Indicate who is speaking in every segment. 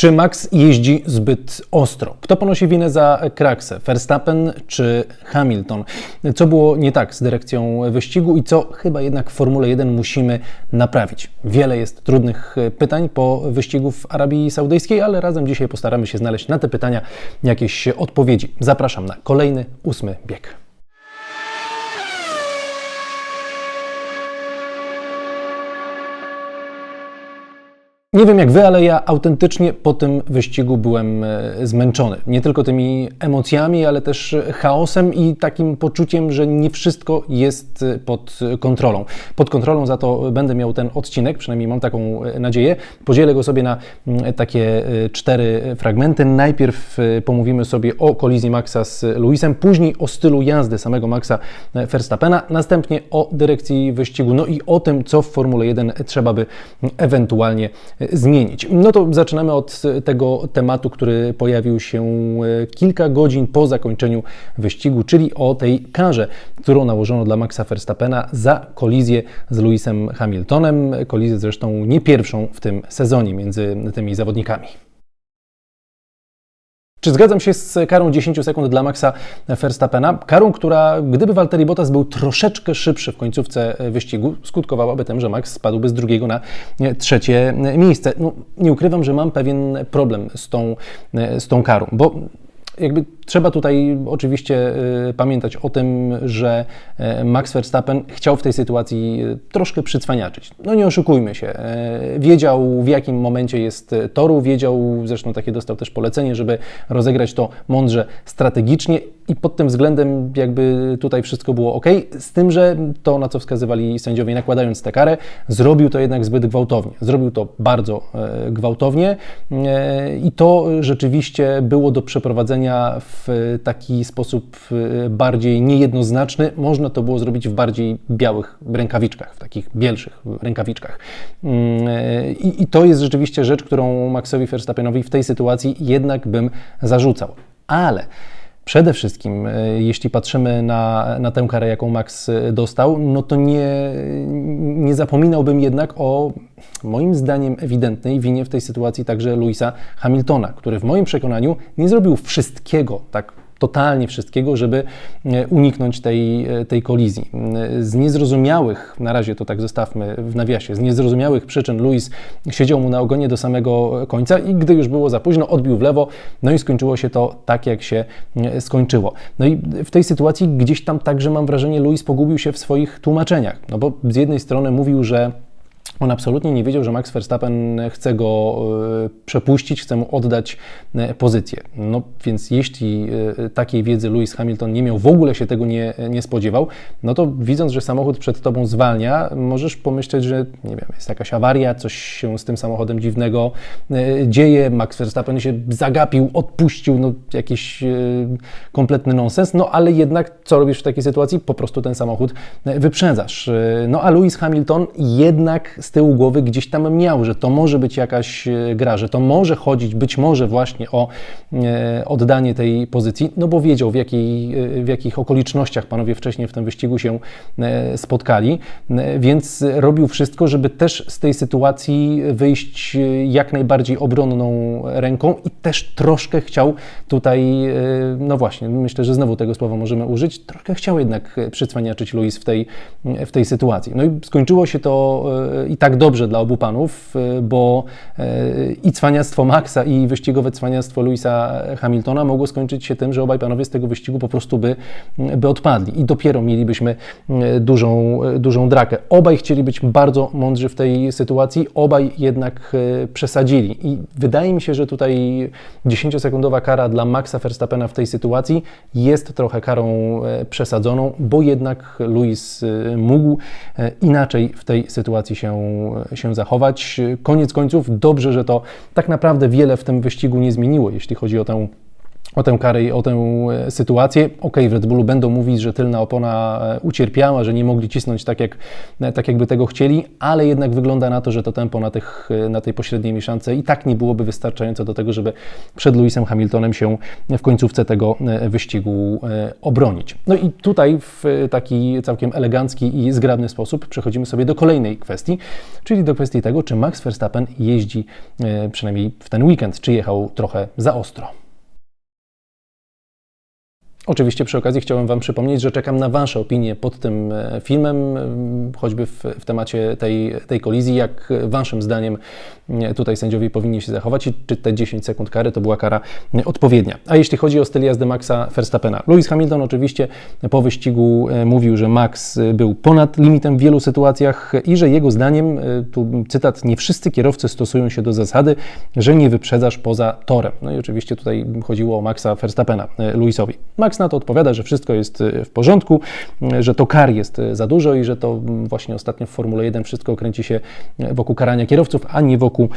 Speaker 1: Czy Max jeździ zbyt ostro? Kto ponosi winę za kraksę? Verstappen czy Hamilton? Co było nie tak z dyrekcją wyścigu i co chyba jednak w Formule 1 musimy naprawić? Wiele jest trudnych pytań po wyścigu w Arabii Saudyjskiej, ale razem dzisiaj postaramy się znaleźć na te pytania jakieś odpowiedzi. Zapraszam na kolejny ósmy bieg. Nie wiem jak wy, ale ja autentycznie po tym wyścigu byłem e, zmęczony. Nie tylko tymi emocjami, ale też chaosem i takim poczuciem, że nie wszystko jest e, pod kontrolą. Pod kontrolą za to będę miał ten odcinek, przynajmniej mam taką e, nadzieję. Podzielę go sobie na takie cztery fragmenty. Najpierw pomówimy sobie o kolizji Maxa z Luisem, później o stylu jazdy samego Maxa Verstappena, następnie o dyrekcji wyścigu, no i o tym, co w Formule 1 trzeba by ewentualnie zmienić. No to zaczynamy od tego tematu, który pojawił się e, kilka godzin po zakończeniu wyścigu, czyli o tej karze, którą nałożono dla Maxa Verstappena za kolizję z Lewisem Hamiltonem. Kolizję zresztą nie pierwszą w tym sezonie między tymi zawodnikami. Czy zgadzam się z karą 10 sekund dla Maxa Verstappena? Karą, która gdyby Valtteri Bottas był troszeczkę szybszy w końcówce wyścigu, skutkowałaby tym, że Max spadłby z drugiego na trzecie miejsce. No, nie ukrywam, że mam pewien problem z tą, z tą karą, bo jakby trzeba tutaj oczywiście y, pamiętać o tym, że y, Max Verstappen chciał w tej sytuacji y, troszkę przycwaniaczyć. No nie oszukujmy się. Wiedział w jakim momencie jest toru, wiedział, zresztą takie dostał też polecenie, żeby rozegrać to mądrze, strategicznie i pod tym względem jakby tutaj wszystko było ok, z tym, że to, na co wskazywali sędziowie, nakładając tę karę, zrobił to jednak zbyt gwałtownie. Zrobił to bardzo gwałtownie i to rzeczywiście było do przeprowadzenia w taki sposób e, bardziej niejednoznaczny. Można to było zrobić w bardziej białych rękawiczkach, w takich bielszych rękawiczkach. Mm, I, i to jest rzeczywiście rzecz, którą Maxowi Verstappenowi w tej sytuacji jednak bym zarzucał. Ale Przede wszystkim, e, jeśli patrzymy na, na tę karę, jaką Max e, dostał, no to nie, nie zapominałbym jednak o moim zdaniem ewidentnej winie w tej sytuacji także Louisa Hamiltona, który w moim przekonaniu nie zrobił wszystkiego tak totalnie wszystkiego, żeby e, uniknąć tej, e, tej kolizji. Z niezrozumiałych, na razie to tak zostawmy w nawiasie, z niezrozumiałych przyczyn Luis siedział mu na ogonie do samego końca i gdy już było za późno, odbił w lewo, no i skończyło się to tak, jak się e, skończyło. No i w tej sytuacji gdzieś tam także mam wrażenie, Luis pogubił się w swoich tłumaczeniach, no bo z jednej strony mówił, że on absolutnie nie wiedział, że Max Verstappen chce go e, przepuścić, chce mu oddać e, pozycję. No więc jeśli e, takiej wiedzy Lewis Hamilton nie miał, w ogóle się tego nie, nie spodziewał, no to widząc, że samochód przed tobą zwalnia, możesz pomyśleć, że nie wiem, jest jakaś awaria, coś się z tym samochodem dziwnego dzieje, Max Verstappen się zagapił, odpuścił, no jakiś kompletny nonsens, no ale jednak co robisz w takiej sytuacji? Po prostu ten samochód wyprzedzasz. No a Lewis Hamilton jednak z tyłu głowy gdzieś tam miał, że to może być jakaś e, gra, że to może chodzić być może właśnie o e, oddanie tej pozycji, no bo wiedział w, jakiej, e, w jakich okolicznościach panowie wcześniej w tym wyścigu się spotkali, więc robił wszystko, żeby też z tej sytuacji wyjść jak najbardziej obronną ręką i też troszkę chciał tutaj, no właśnie, myślę, że znowu tego słowa możemy użyć, troszkę chciał jednak przycwaniaczyć Luis w tej, w tej sytuacji. No i skończyło się to i tak dobrze dla obu panów, y, bo y, i cwaniactwo Maxa i wyścigowe cwaniactwo Louisa Hamiltona mogło skończyć się tym, że obaj panowie z tego wyścigu po prostu by, by odpadli i dopiero mielibyśmy y, dużą, dużą drakę. Obaj chcieli być bardzo mądrzy w tej sytuacji, obaj jednak przesadzili i wydaje mi się, że tutaj 10-sekundowa kara dla Maxa Verstappena w tej sytuacji jest trochę karą przesadzoną, bo jednak Louis mógł inaczej w tej sytuacji się się zachować. Koniec końców, dobrze, że to tak naprawdę wiele w tym wyścigu nie zmieniło, jeśli chodzi o tę o tę karę i o tę e, sytuację. Ok, w Red Bullu będą mówić, że tylna opona e, ucierpiała, że nie mogli cisnąć tak, jak, e, tak jakby tego chcieli, ale jednak wygląda na to, że to tempo na, tych, na tej pośredniej mieszance i tak nie byłoby wystarczające do tego, żeby przed Lewisem Hamiltonem się w końcówce tego wyścigu obronić. No i tutaj w taki całkiem elegancki i zgrabny sposób przechodzimy sobie do kolejnej kwestii, czyli do kwestii tego, czy Max Verstappen jeździ przynajmniej w ten weekend, czy jechał trochę za ostro. Oczywiście przy okazji chciałem Wam przypomnieć, że czekam na Wasze opinie pod tym e, filmem, e, choćby w, w, temacie tej, tej kolizji. Jak Waszym zdaniem e, tutaj sędziowie powinni się zachować i czy te 10 sekund kary to była kara odpowiednia. A jeśli chodzi o styl jazdy Maxa Verstappena, Lewis Hamilton oczywiście po wyścigu mówił, że Max był ponad limitem w wielu sytuacjach i że jego zdaniem, tu cytat, nie wszyscy kierowcy stosują się do zasady, że nie wyprzedzasz poza torem. No i oczywiście tutaj chodziło o Maxa Verstappena, Lewisowi. Max na to odpowiada, że wszystko jest e, w porządku, e, że to kar jest e, za dużo i że to właśnie ostatnio w Formule 1 wszystko kręci się wokół karania kierowców, a nie wokół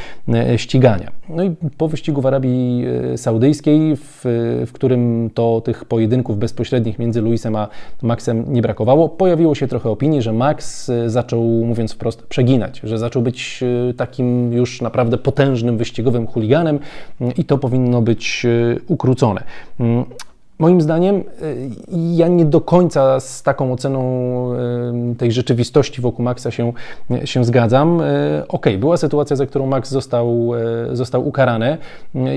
Speaker 1: ścigania. No i po wyścigu w Arabii Saudyjskiej, w, w którym to tych pojedynków bezpośrednich między Luisem a Maxem nie brakowało, pojawiło się trochę opinii, że Max zaczął, mówiąc wprost, przeginać, że zaczął być takim już naprawdę potężnym wyścigowym chuliganem i to powinno być ukrócone. Moim zdaniem y, ja nie do końca z taką oceną y, tej rzeczywistości wokół Maxa się, się zgadzam. Y, ok, była sytuacja, za którą Max został, został ukarany.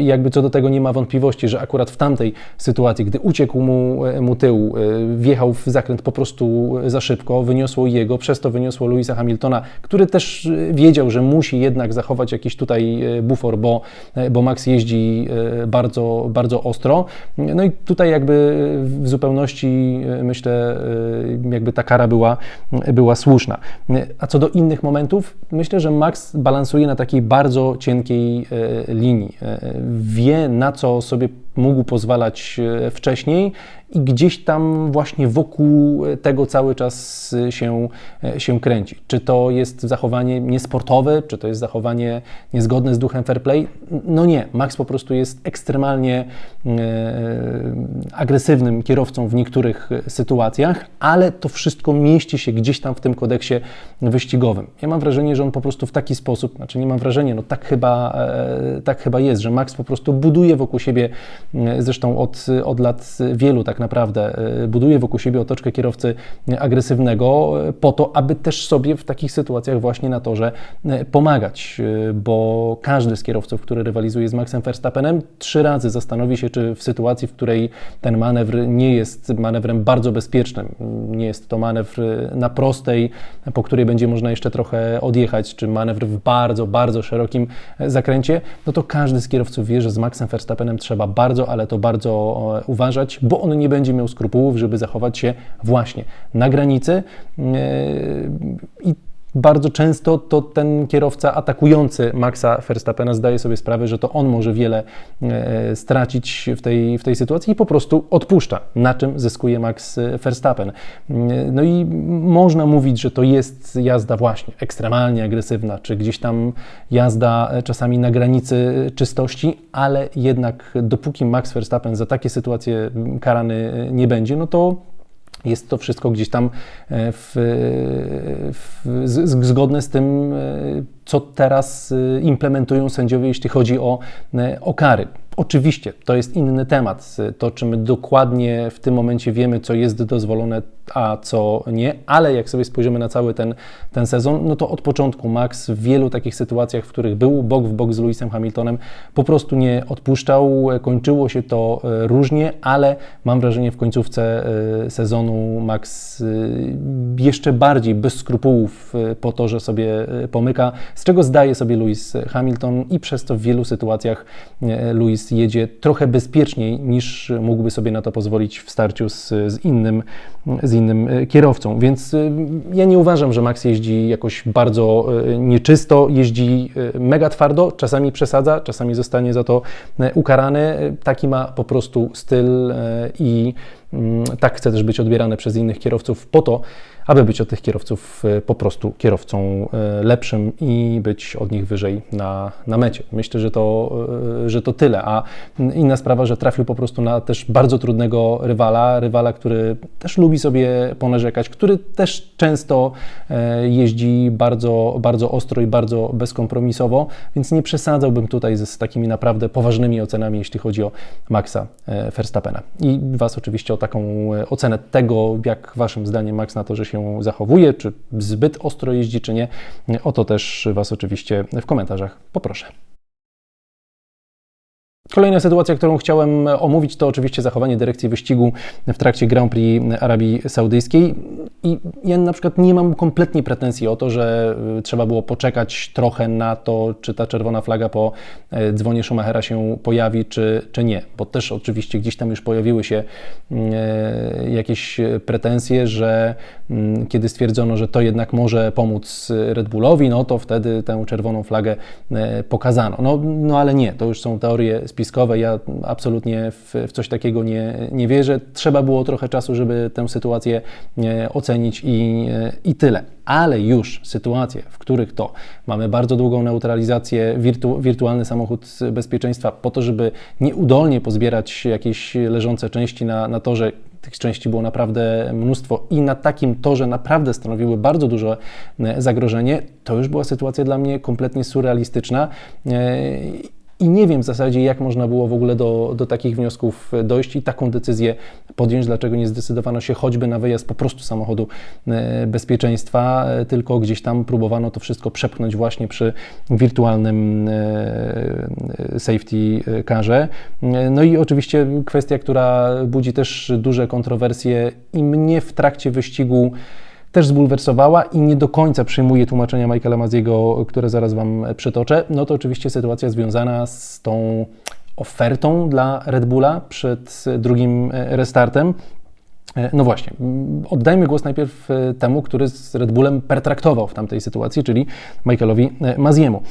Speaker 1: Jakby co do tego nie ma wątpliwości, że akurat w tamtej sytuacji, gdy uciekł mu, mu tył, wjechał w zakręt po prostu za szybko, wyniosło jego, przez to wyniosło Louisa Hamiltona, który też wiedział, że musi jednak zachować jakiś tutaj bufor, bo, bo Max jeździ bardzo, bardzo ostro. No i tutaj jakby w zupełności e, myślę, e, jakby ta kara była, była słuszna. A co do innych momentów, myślę, że Max balansuje na takiej bardzo cienkiej e, linii. Wie, na co sobie mógł pozwalać wcześniej i gdzieś tam właśnie wokół tego cały czas się, się kręci. Czy to jest zachowanie niesportowe, czy to jest zachowanie niezgodne z duchem fair play? No nie, Max po prostu jest ekstremalnie e, agresywnym kierowcą w niektórych sytuacjach, ale to wszystko mieści się gdzieś tam w tym kodeksie wyścigowym. Ja mam wrażenie, że on po prostu w taki sposób, znaczy nie mam wrażenia, no tak chyba, e, tak chyba jest, że Max po prostu buduje wokół siebie, e, zresztą od, od lat wielu tak naprawdę, e, buduje wokół siebie otoczkę kierowcy agresywnego po to, aby też sobie w takich sytuacjach właśnie na torze pomagać, bo każdy z kierowców, który rywalizuje z Maxem Verstappenem, trzy razy zastanowi się, czy w sytuacji, w której ten manewr nie jest manewrem bardzo bezpiecznym, nie jest to manewr na prostej, po której będzie można jeszcze trochę odjechać, czy manewr w bardzo, bardzo szerokim zakręcie, no to każdy z kierowców wie, że z Maxem Verstappenem trzeba bardzo, ale to bardzo e, uważać, bo on nie będzie miał skrupułów, żeby zachować się właśnie na granicy. E, i bardzo często to ten kierowca atakujący Maxa Verstappena zdaje sobie sprawę, że to on może wiele e, stracić w tej, w tej sytuacji i po prostu odpuszcza, na czym zyskuje Max Verstappen. No i można mówić, że to jest jazda właśnie ekstremalnie agresywna, czy gdzieś tam jazda e, czasami na granicy czystości, ale jednak dopóki Max Verstappen za takie sytuacje karany nie będzie, no to jest to wszystko gdzieś tam e, w, w, zgodne z tym, e, co teraz e, implementują sędziowie, jeśli chodzi o, o kary. Oczywiście to jest inny temat. To, czy my dokładnie w tym momencie wiemy, co jest dozwolone, a co nie, ale jak sobie spojrzymy na cały ten, ten sezon, no to od początku Max w wielu takich sytuacjach, w których był bok w bok z Lewisem Hamiltonem, po prostu nie odpuszczał. Kończyło się to różnie, ale mam wrażenie w końcówce sezonu Max jeszcze bardziej bez skrupułów po to, że sobie pomyka, z czego zdaje sobie Lewis Hamilton i przez to w wielu sytuacjach Lewis jedzie trochę bezpieczniej niż mógłby sobie na to pozwolić w starciu z, z, innym, z innym e, kierowcą. Więc e, ja nie uważam, że Max jeździ jakoś bardzo e, nieczysto, jeździ mega twardo, czasami przesadza, czasami zostanie za to ukarany. Taki ma po prostu styl i mm, tak chce też być odbierane przez innych kierowców po to, aby być od tych kierowców e, po prostu kierowcą e, lepszym i być od nich wyżej na, na mecie. Myślę, że to, e, że to tyle. A inna sprawa, że trafił po prostu na też bardzo trudnego rywala, rywala, który też lubi sobie ponarzekać, który też często jeździ bardzo, bardzo ostro i bardzo bezkompromisowo, więc nie przesadzałbym tutaj z, takimi naprawdę poważnymi ocenami, jeśli chodzi o Maxa Verstappena. I Was oczywiście o taką ocenę tego, jak Waszym zdaniem Max na to, że się się zachowuje, czy zbyt ostro jeździ, czy nie. O to też Was oczywiście w komentarzach poproszę. Kolejna sytuacja, którą chciałem omówić, to oczywiście zachowanie dyrekcji wyścigu w trakcie Grand Prix Arabii Saudyjskiej. I ja na przykład nie mam kompletnie pretensji o to, że y, trzeba było poczekać trochę na to, czy ta czerwona flaga po e, dzwonie Schumachera się pojawi, czy, czy nie. Bo też oczywiście gdzieś tam już pojawiły się e, jakieś pretensje, że mm, kiedy stwierdzono, że to jednak może pomóc Red Bullowi, no to wtedy tę czerwoną flagę e, pokazano. No, no ale nie, to już są teorie spiskowe. Ja absolutnie w, w coś takiego nie, nie wierzę. Trzeba było trochę czasu, żeby tę sytuację e, ocenić i, e, i tyle. Ale już sytuacje, w których to mamy bardzo długą neutralizację, wirtu, wirtualny samochód bezpieczeństwa, po to, żeby nieudolnie pozbierać jakieś leżące części na, na torze, tych części było naprawdę mnóstwo i na takim torze naprawdę stanowiły bardzo duże e, zagrożenie, to już była sytuacja dla mnie kompletnie surrealistyczna i nie wiem w zasadzie, jak można było w ogóle do, do takich wniosków dojść i taką decyzję podjąć, dlaczego nie zdecydowano się choćby na wyjazd po prostu samochodu e, bezpieczeństwa, e, tylko gdzieś tam próbowano to wszystko przepchnąć właśnie przy wirtualnym e, safety carze. No i oczywiście kwestia, która budzi też duże kontrowersje i mnie w trakcie wyścigu też zbulwersowała i nie do końca przyjmuje tłumaczenia Michaela Maziego, które zaraz Wam przytoczę, no to oczywiście sytuacja związana z tą ofertą dla Red Bulla przed drugim restartem. No właśnie, oddajmy głos najpierw temu, który z Red Bullem pertraktował w tamtej sytuacji, czyli Michaelowi Maziemu.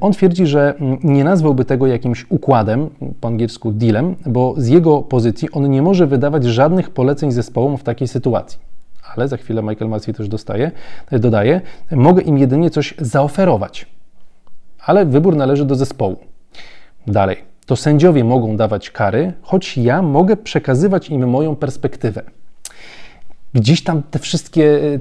Speaker 1: On twierdzi, że nie nazwałby tego jakimś układem, po angielsku dealem, bo z jego pozycji on nie może wydawać żadnych poleceń zespołom w takiej sytuacji ale za chwilę Michael Massey też dostaje, dodaje, mogę im jedynie coś zaoferować, ale wybór należy do zespołu. Dalej, to sędziowie mogą dawać kary, choć ja mogę przekazywać im moją perspektywę. Gdzieś tam te wszystkie e,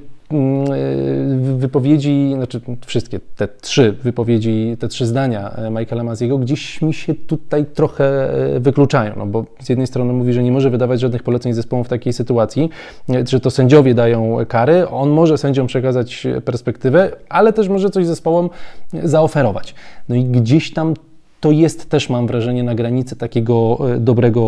Speaker 1: wypowiedzi, znaczy wszystkie te trzy wypowiedzi, te trzy zdania e, Michaela Maziego gdzieś mi się tutaj trochę e, wykluczają, no bo z jednej strony mówi, że nie może wydawać żadnych poleceń zespołom w takiej sytuacji, że to sędziowie dają kary, on może sędziom przekazać perspektywę, ale też może coś zespołom zaoferować. No i gdzieś tam to jest też, mam wrażenie, na granicy takiego e, dobrego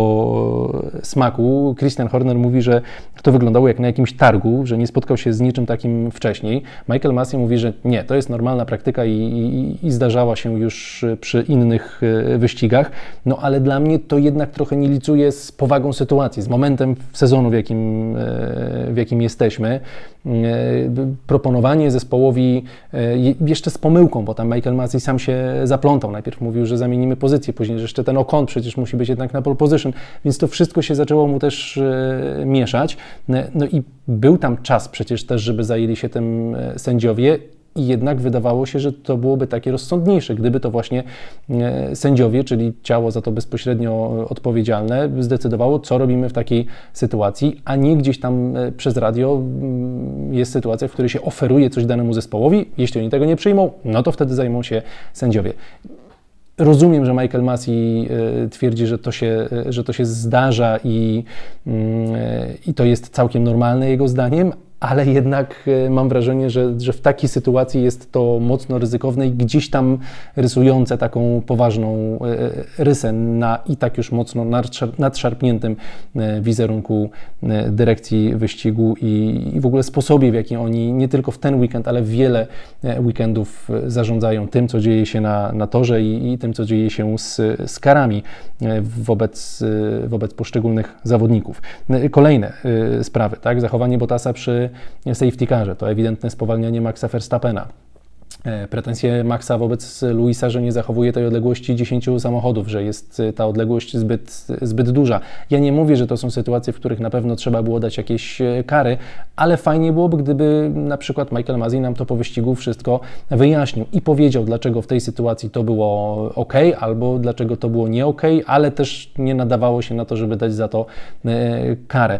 Speaker 1: e, smaku. Christian Horner mówi, że to wyglądało jak na jakimś targu, że nie spotkał się z niczym takim wcześniej. Michael Massey mówi, że nie, to jest normalna praktyka i, i, i zdarzała się już przy innych e, wyścigach, no ale dla mnie to jednak trochę nie licuje z powagą sytuacji, z momentem sezonu, w jakim, w jakim jesteśmy. Proponowanie zespołowi jeszcze z pomyłką, bo tam Michael Massey sam się zaplątał. Najpierw mówił, że zamienimy pozycję, później że jeszcze ten okon przecież musi być jednak na pole position, więc to wszystko się zaczęło mu też e, mieszać. No i był tam czas przecież też, żeby zajęli się tym e, sędziowie i jednak wydawało się, że to byłoby takie rozsądniejsze, gdyby to właśnie e, sędziowie, czyli ciało za to bezpośrednio odpowiedzialne, zdecydowało, co robimy w takiej sytuacji, a nie gdzieś tam przez radio mm, jest sytuacja, w której się oferuje coś danemu zespołowi. Jeśli oni tego nie przyjmą, no to wtedy zajmą się sędziowie. Rozumiem, że Michael Massey e, twierdzi, że to się, e, że to się zdarza i, mm, e, i to jest całkiem normalne jego zdaniem, ale jednak e, mam wrażenie, że, że w takiej sytuacji jest to mocno ryzykowne i gdzieś tam rysujące taką poważną e, rysę na i tak już mocno nadszarpniętym e, wizerunku dyrekcji wyścigu i, i w ogóle sposobie, w jaki oni nie tylko w ten weekend, ale wiele weekendów zarządzają tym, co dzieje się na, na torze i, i tym, co dzieje się z, z karami wobec, wobec poszczególnych zawodników. Kolejne sprawy, tak? Zachowanie Bottasa przy safety carze, to ewidentne spowalnianie Maxa Verstappena. E, pretensje Maxa wobec Luisa, że nie zachowuje tej odległości 10 samochodów, że jest e, ta odległość zbyt, zbyt duża. Ja nie mówię, że to są sytuacje, w których na pewno trzeba było dać jakieś e, kary, ale fajnie byłoby, gdyby na przykład Michael Masi nam to po wyścigu wszystko wyjaśnił i powiedział, dlaczego w tej sytuacji to było ok, albo dlaczego to było nie ok, ale też nie nadawało się na to, żeby dać za to karę.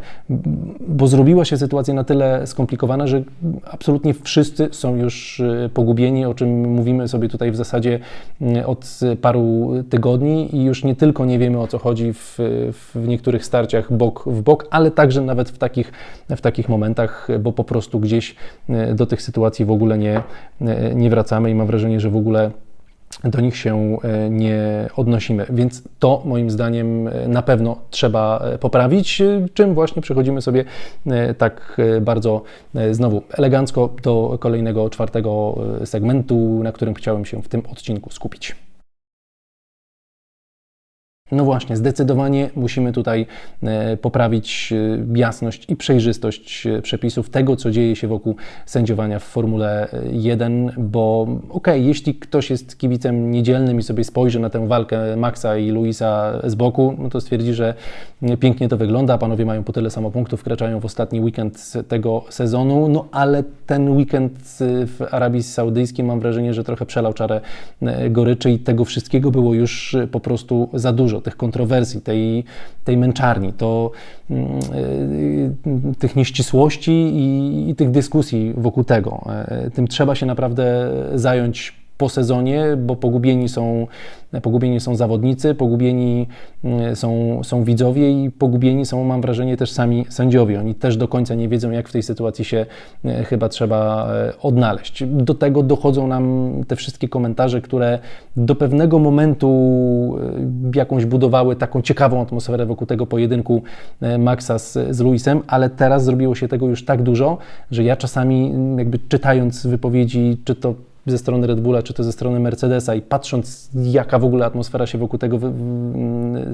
Speaker 1: Bo zrobiła się sytuacja na tyle skomplikowana, że absolutnie wszyscy są już pogubieni, o czym mówimy sobie tutaj w zasadzie mm, od paru tygodni i już nie tylko nie wiemy o co chodzi w, w niektórych starciach bok w bok, ale także nawet w takich, w takich momentach, bo po prostu gdzieś e, do tych sytuacji w ogóle nie, e, nie wracamy i mam wrażenie, że w ogóle do nich się e, nie odnosimy. Więc to moim zdaniem e, na pewno trzeba e, poprawić, czym właśnie przechodzimy sobie tak bardzo znowu elegancko do kolejnego czwartego segmentu, na którym chciałem się w tym odcinku skupić. No właśnie, zdecydowanie musimy tutaj e, poprawić e, jasność i przejrzystość e, przepisów tego, co dzieje się wokół sędziowania w Formule 1, bo okej, okay, jeśli ktoś jest kibicem niedzielnym i sobie spojrzy na tę walkę Maxa i Luisa z boku, no to stwierdzi, że pięknie to wygląda, panowie mają po tyle samo punktów, wkraczają w ostatni weekend tego sezonu, no ale ten weekend w Arabii Saudyjskiej mam wrażenie, że trochę przelał czarę goryczy i tego wszystkiego było już po prostu za dużo tych kontrowersji, tej, tej męczarni, to mm, y, tych nieścisłości i, i tych dyskusji wokół tego. E, tym trzeba się naprawdę zająć po sezonie, bo pogubieni są, pogubieni są zawodnicy, pogubieni mm, są, są widzowie i pogubieni są, mam wrażenie, też sami sędziowie. Oni też do końca nie wiedzą, jak w tej sytuacji się e, chyba trzeba e, odnaleźć. Do tego dochodzą nam te wszystkie komentarze, które do pewnego momentu e, jakąś budowały taką ciekawą atmosferę wokół tego pojedynku Maxa z, z Luisem, ale teraz zrobiło się tego już tak dużo, że ja czasami jakby czytając wypowiedzi, czy to ze strony Red Bulla, czy to ze strony Mercedesa i patrząc, jaka w ogóle atmosfera się wokół tego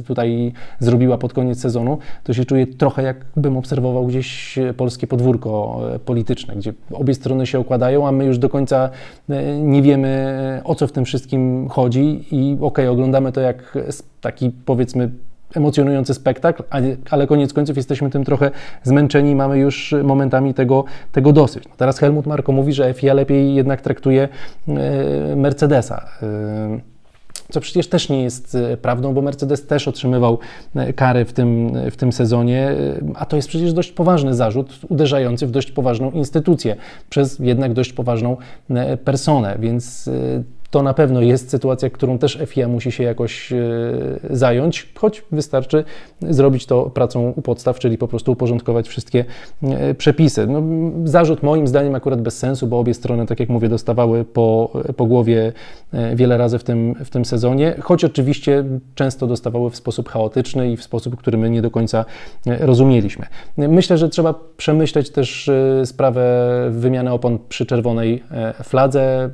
Speaker 1: tutaj zrobiła pod koniec sezonu, to się czuję trochę jakbym obserwował gdzieś polskie podwórko e, polityczne, gdzie obie strony się okładają, a my już do końca e, nie wiemy, o co w tym wszystkim chodzi i okej, okay, oglądamy to jak taki powiedzmy emocjonujący spektakl, ale koniec końców jesteśmy tym trochę zmęczeni, mamy już momentami tego, tego dosyć. No teraz Helmut Marko mówi, że FIA lepiej jednak traktuje e, Mercedesa. E, co przecież też nie jest e, prawdą, bo Mercedes też otrzymywał kary w tym, w tym sezonie, a to jest przecież dość poważny zarzut, uderzający w dość poważną instytucję przez jednak dość poważną personę, więc to na pewno jest sytuacja, którą też FIA musi się jakoś e, zająć, choć wystarczy zrobić to pracą u podstaw, czyli po prostu uporządkować wszystkie e, przepisy. No, zarzut moim zdaniem akurat bez sensu, bo obie strony, tak jak mówię, dostawały po, po głowie e, wiele razy w tym, w tym sezonie, choć oczywiście często dostawały w sposób chaotyczny i w sposób, który my nie do końca rozumieliśmy. Myślę, że trzeba przemyśleć też sprawę wymiany opon przy czerwonej fladze.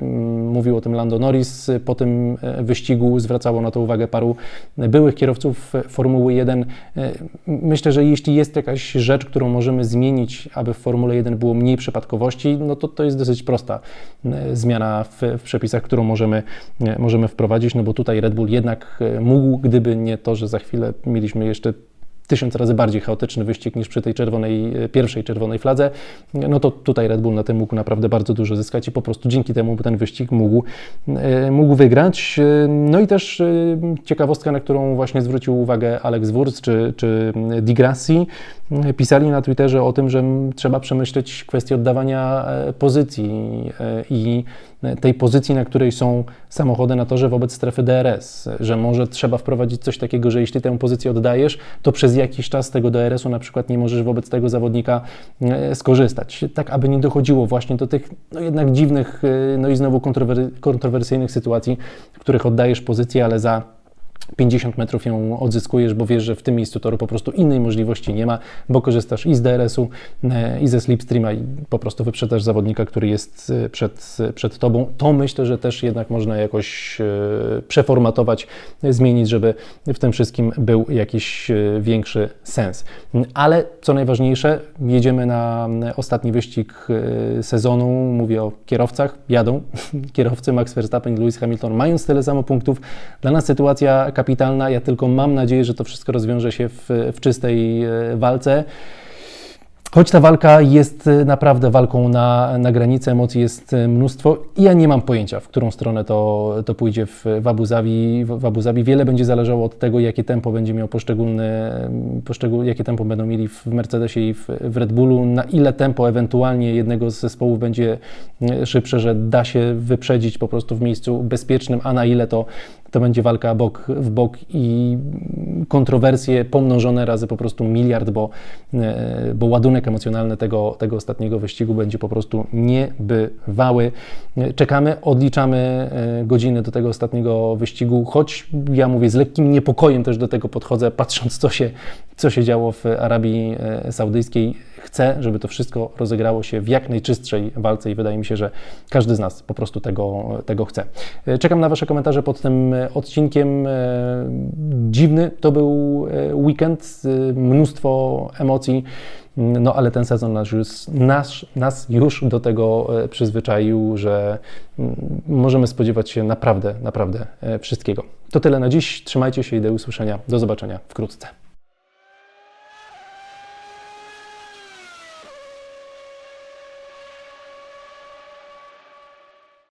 Speaker 1: Mówił o tym Lando Norris po tym e, wyścigu zwracało na to uwagę paru byłych kierowców Formuły 1. E, myślę, że jeśli jest jakaś rzecz, którą możemy zmienić, aby w Formule 1 było mniej przypadkowości, no to to jest dosyć prosta e, zmiana w, w przepisach, którą możemy, możemy wprowadzić, no bo tutaj Red Bull jednak mógł, gdyby nie to, że za chwilę mieliśmy jeszcze tysiąc razy bardziej chaotyczny wyścig niż przy tej czerwonej, e, pierwszej czerwonej fladze, no to tutaj Red Bull na tym mógł naprawdę bardzo dużo zyskać i po prostu dzięki temu ten wyścig mógł, e, mógł wygrać. E, no i też ciekawostka, na którą właśnie zwrócił uwagę Alex Wurz czy, czy Di Grassi, pisali na Twitterze o tym, że trzeba przemyśleć kwestię oddawania pozycji i tej pozycji, na której są samochody na torze wobec strefy DRS, że może trzeba wprowadzić coś takiego, że jeśli tę pozycję oddajesz, to przez jakiś czas tego DRS-u na przykład nie możesz wobec tego zawodnika e, skorzystać. Tak, aby nie dochodziło właśnie do tych no jednak dziwnych, e, no i znowu kontrower kontrowersyjnych sytuacji, w których oddajesz pozycję, ale za 50 metrów ją odzyskujesz, bo wiesz, że w tym miejscu toru po prostu innej możliwości nie ma, bo korzystasz i z DRS-u, e, i ze slipstreama i po prostu wyprzedasz zawodnika, który jest e, przed, przed tobą. To myślę, że też jednak można jakoś e, przeformatować, zmienić, żeby w tym wszystkim był jakiś e, większy sens. Ale co najważniejsze, jedziemy na ostatni wyścig e, sezonu. Mówię o kierowcach, jadą kierowcy Max Verstappen i Lewis Hamilton, mając tyle samo punktów. Dla nas sytuacja kapitalna. Ja tylko mam nadzieję, że to wszystko rozwiąże się w, w czystej e, walce. Choć ta walka jest e, naprawdę walką na, na granicy, emocji jest e, mnóstwo i ja nie mam pojęcia, w którą stronę to, to pójdzie w, w, Abu Zabi, w Abu Zabi. Wiele będzie zależało od tego, jakie tempo będzie miał poszczególny, poszczegól, jakie tempo będą mieli w Mercedesie i w, w Red Bullu, na ile tempo ewentualnie jednego z zespołów będzie szybsze, że da się wyprzedzić po prostu w miejscu bezpiecznym, a na ile to, to będzie walka bok w bok i kontrowersje pomnożone razy po prostu miliard, bo, e, bo ładunek emocjonalny tego, tego ostatniego wyścigu będzie po prostu niebywały. Czekamy, odliczamy e, godziny do tego ostatniego wyścigu, choć ja mówię z lekkim niepokojem też do tego podchodzę, patrząc co się, co się działo w Arabii e, Saudyjskiej. Chcę, żeby to wszystko rozegrało się w jak najczystszej walce i wydaje mi się, że każdy z nas po prostu tego, tego chce. Czekam na Wasze komentarze pod tym odcinkiem. Dziwny to był weekend, mnóstwo emocji, no ale ten sezon nas już, nas, nas już do tego przyzwyczaił, że możemy spodziewać się naprawdę, naprawdę wszystkiego. To tyle na dziś. Trzymajcie się i do usłyszenia. Do zobaczenia wkrótce.